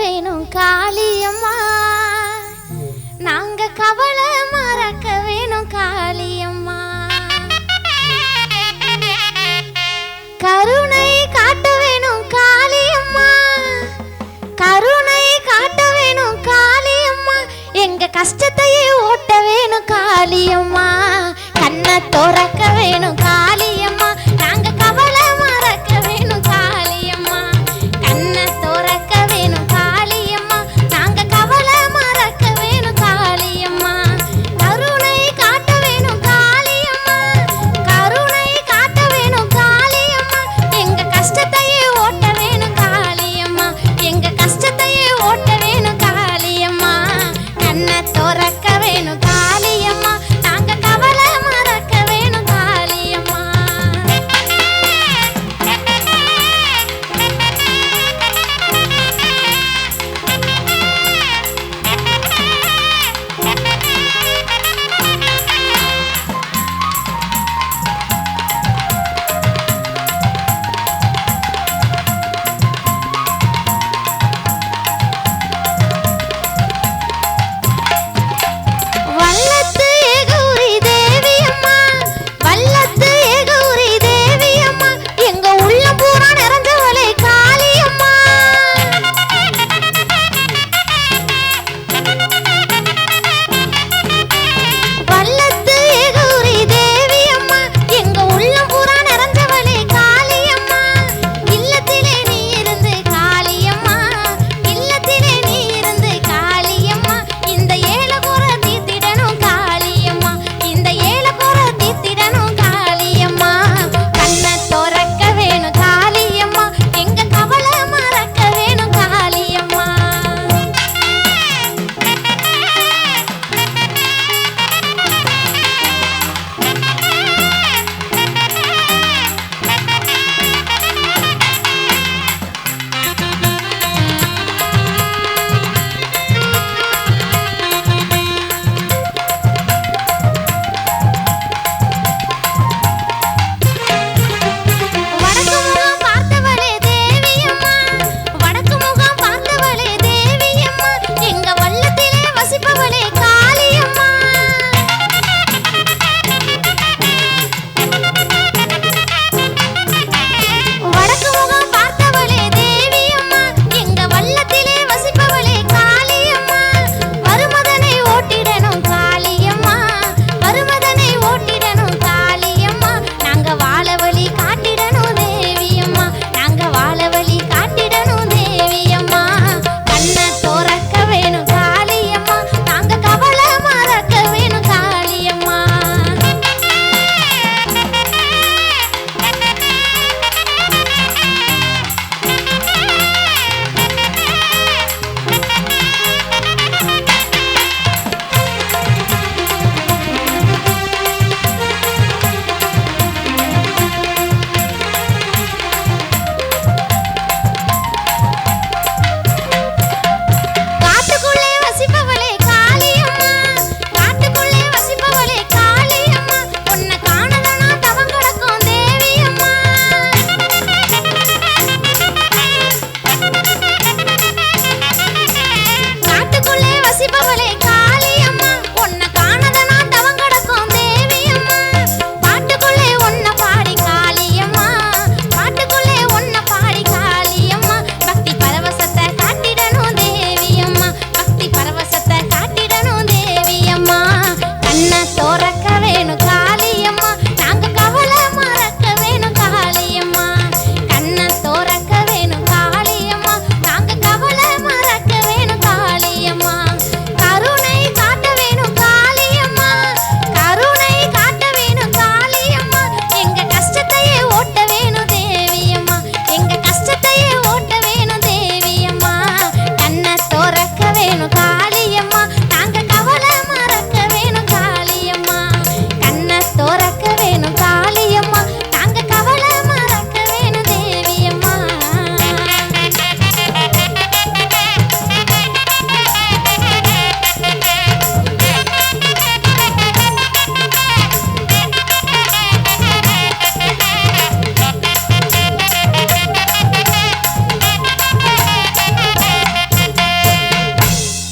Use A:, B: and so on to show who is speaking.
A: வேணும் காளியம்மா. நாங்க கவலை மறக்க வேணும் காளியம்மா. கருணை காட்ட வேணும் காளியம்மா. கருணை காட்ட வேணும் காளியம்மா. எங்க கஷ்டத்தையே ஓட்ட வேணும் காளியம்மா. கண்ணை துறக்க வேணும் காளி